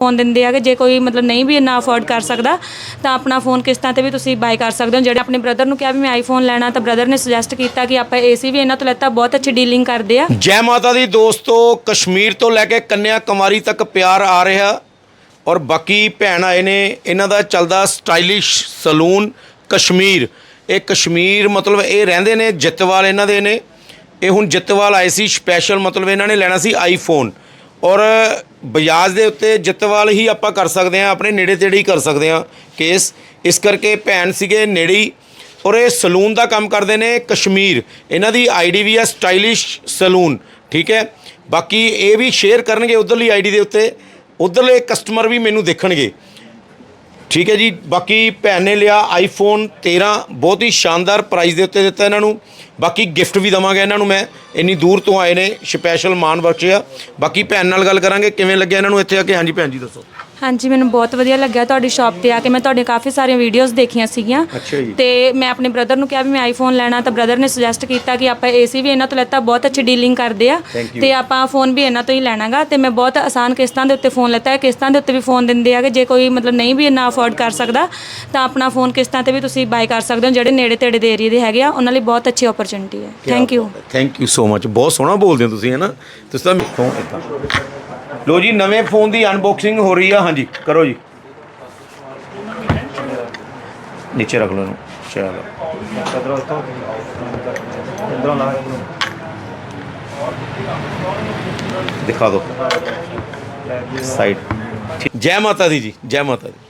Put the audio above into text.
Phone ਦਿੰਦੇ ਆ ਕਿ ਜੇ ਕੋਈ ਮਤਲਬ ਨਹੀਂ ਵੀ ਇੰਨਾ ਅਫੋਰਡ ਕਰ ਸਕਦਾ, ਤਾਂ ਆਪਣਾ ਫੋਨ ਕਿਸ਼ਤਾਂ ਤੇ ਵੀ ਤੁਸੀਂ ਬਾਈ ਕਰ ਸਕਦੇ ਹੋ। ਜਿਹੜੇ ਆਪਣੇ ਬ੍ਰਦਰ ਨੂੰ ਕਿਹਾ ਵੀ ਮੈਂ ਆਈਫੋਨ ਲੈਣਾ, ਤਾਂ ਬ੍ਰਦਰ ਨੇ ਸੁਜੈਸਟ ਕੀਤਾ ਕਿ ਆਪਾਂ ਏਸੀ ਵੀ ਇਹਨਾਂ ਤੋਂ ਲੈਤਾ, ਬਹੁਤ ਅੱਛੀ ਡੀਲਿੰਗ ਕਰਦੇ ਆ। ਜੈ ਮਾਤਾ ਦੀ ਦੋਸਤੋ, ਕਸ਼ਮੀਰ ਤੋਂ ਲੈ ਕੇ ਕੰਨਿਆ ਕੁਮਾਰੀ ਤੱਕ ਪਿਆਰ ਆ ਰਿਹਾ ਔਰ ਬਾਕੀ ਭੈਣ ਆਏ ਨੇ, ਇਹਨਾਂ ਦਾ ਚੱਲਦਾ ਸਟਾਈਲਿਸ਼ ਸਲੂਨ ਕਸ਼ਮੀਰ। ਇਹ ਕਸ਼ਮੀਰ ਮਤਲਬ ਇਹ ਰਹਿੰਦੇ ਨੇ, ਜਿੱਤਵਾਲ ਇਹਨਾਂ ਦੇ ਨੇ। ਇਹ ਹੁਣ ਜਿੱਤਵਾਲ ਆਏ ਸੀ ਸਪੈਸ਼ਲ ਮਤਲਬ ਇਹਨਾਂ ਨੇ ਲੈਣਾ ਸੀ ਆਈਫੋਨ ਔਰ ਬਜਾਜ ਦੇ ਉੱਤੇ ਜਿੱਤਵਾਲ ਹੀ ਆਪਾਂ ਕਰ ਸਕਦੇ ਹਾਂ, ਆਪਣੇ ਨੇੜੇ ਤੇੜੇ ਹੀ ਕਰ ਸਕਦੇ ਹਾਂ ਕੇਸ। ਇਸ ਕਰਕੇ ਭੈਣ ਸੀਗੇ ਨੇੜੇ। ਹੀ ਔਰ ਇਹ ਸਲੂਨ ਦਾ ਕੰਮ ਕਰਦੇ ਨੇ ਕਸ਼ਮੀਰ। ਇਹਨਾਂ ਦੀ ਆਈਡੀ ਵੀ ਹੈ ਸਟਾਈਲਿਸ਼ ਸਲੂਨ, ਠੀਕ ਹੈ? ਬਾਕੀ ਇਹ ਵੀ ਸ਼ੇਅਰ ਕਰਨਗੇ ਉਧਰਲੀ ਆਈਡੀ ਦੇ ਉੱਤੇ। ਉਧਰਲੇ ਕਸਟਮਰ ਵੀ ਮੈਨੂੰ ਦੇਖਣਗੇ। ਠੀਕ ਹੈ ਜੀ, ਬਾਕੀ ਭੈਣ ਨੇ ਲਿਆ ਆਈਫੋਨ 13 ਬਹੁਤ ਹੀ ਸ਼ਾਨਦਾਰ ਪ੍ਰਾਈਸ ਦੇ ਉੱਤੇ ਦਿੱਤਾ ਇਹਨਾਂ ਨੂੰ। ਬਾਕੀ ਗਿਫਟ ਵੀ ਦਵਾਂਗਾ ਇਹਨਾਂ ਨੂੰ ਮੈਂ, ਇੰਨੀ ਦੂਰ ਤੋਂ ਆਏ ਨੇ ਸਪੈਸ਼ਲ ਮਾਨ ਬਖਸ਼ਿਆ। ਬਾਕੀ ਭੈਣ ਨਾਲ ਗੱਲ ਕਰਾਂਗੇ, ਕਿਵੇਂ ਲੱਗਿਆ ਇਹਨਾਂ ਨੂੰ ਇੱਥੇ ਆ ਕੇ? ਹਾਂਜੀ ਭੈਣ ਜੀ, ਦੱਸੋ। ਹਾਂਜੀ ਮੈਨੂੰ ਬਹੁਤ ਵਧੀਆ ਲੱਗਿਆ ਤੁਹਾਡੀ ਸ਼ਾਪ ਤੇ ਆ ਕੇ। ਮੈਂ ਤੁਹਾਡੀਆਂ ਕਾਫੀ ਸਾਰੀਆਂ ਵੀਡੀਓਜ਼ ਦੇਖੀਆਂ ਸੀਗੀਆਂ। ਅੱਛਾ ਜੀ। ਤੇ ਮੈਂ ਆਪਣੇ ਬ੍ਰਦਰ ਨੂੰ ਕਿਹਾ ਵੀ ਮੈਂ ਆਈਫੋਨ ਲੈਣਾ ਤਾਂ ਬ੍ਰਦਰ ਨੇ ਸੁਜੈਸਟ ਕੀਤਾ ਕਿ ਆਪਾਂ ਏਸੀ ਵੀ ਇਹਨਾਂ ਤੋਂ ਲੈਤਾ ਬਹੁਤ ਅੱਛੀ ਡੀਲਿੰਗ ਕਰਦੇ ਆ। Thank you. ਤੇ ਆਪਾਂ ਫੋਨ ਵੀ ਇਹਨਾਂ ਤੋਂ ਹੀ ਲੈਣਾਗਾ। ਤੇ ਮੈਂ ਬਹੁਤ ਆਸਾਨ ਕਿਸ਼ਤਾਂ ਦੇ ਉੱਤੇ ਫੋਨ ਲੈਤਾ। ਹੈ ਕਿਸ਼ਤਾਂ ਦੇ ਉੱਤੇ ਵੀ ਫੋਨ ਦਿੰਦੇ ਆ ਕਿ ਜੇ ਕੋਈ ਮਤਲਬ ਨਹੀਂ ਵੀ ਇੰਨਾ ਅਫੋਰਡ ਕਰ ਸਕਦਾ ਤਾਂ ਆਪਣਾ ਫੋਨ ਕਿਸ਼ਤਾਂ ਤੇ ਵੀ ਤੁਸੀਂ ਬਾਈ ਕਰ ਸਕਦੇ ਹੋ। ਜਿਹੜੇ ਨੇੜੇ ਤੇੜੇ ਦੇ ਏਰੀਆ ਦੇ ਹੈਗੇ ਆ ਉਹਨਾਂ ਲਈ ਬਹੁਤ ਅੱਛੀ ਓਪਰਚੁਨਿਟੀ ਹੈ। Thank you thank you so much ਬਹੁਤ ਸੋਹਣਾ ਬੋਲਦੇ ਹੋ ਤੁਸੀਂ ਹੈ ਨਾ? ਤੁਸੀਂ ਤਾਂ ਫੋਨ ਕੀਤਾ। ਲੋ ਜੀ ਨਵੇਂ ਫੋਨ ਦੀ ਅਨਬਾਕਸਿੰਗ ਹੋ ਰਹੀ ਆ। ਹਾਂਜੀ, ਕਰੋ ਜੀ। ਨੀਚੇ ਰੱਖ ਲਓ ਇਹਨੂੰ। ਚਲੋ। ਦਿਖਾ ਦਿਓ। ਸਾਈਡ ਜੈ ਮਾਤਾ ਦੀ ਜੀ, ਜੈ ਮਾਤਾ ਦੀ।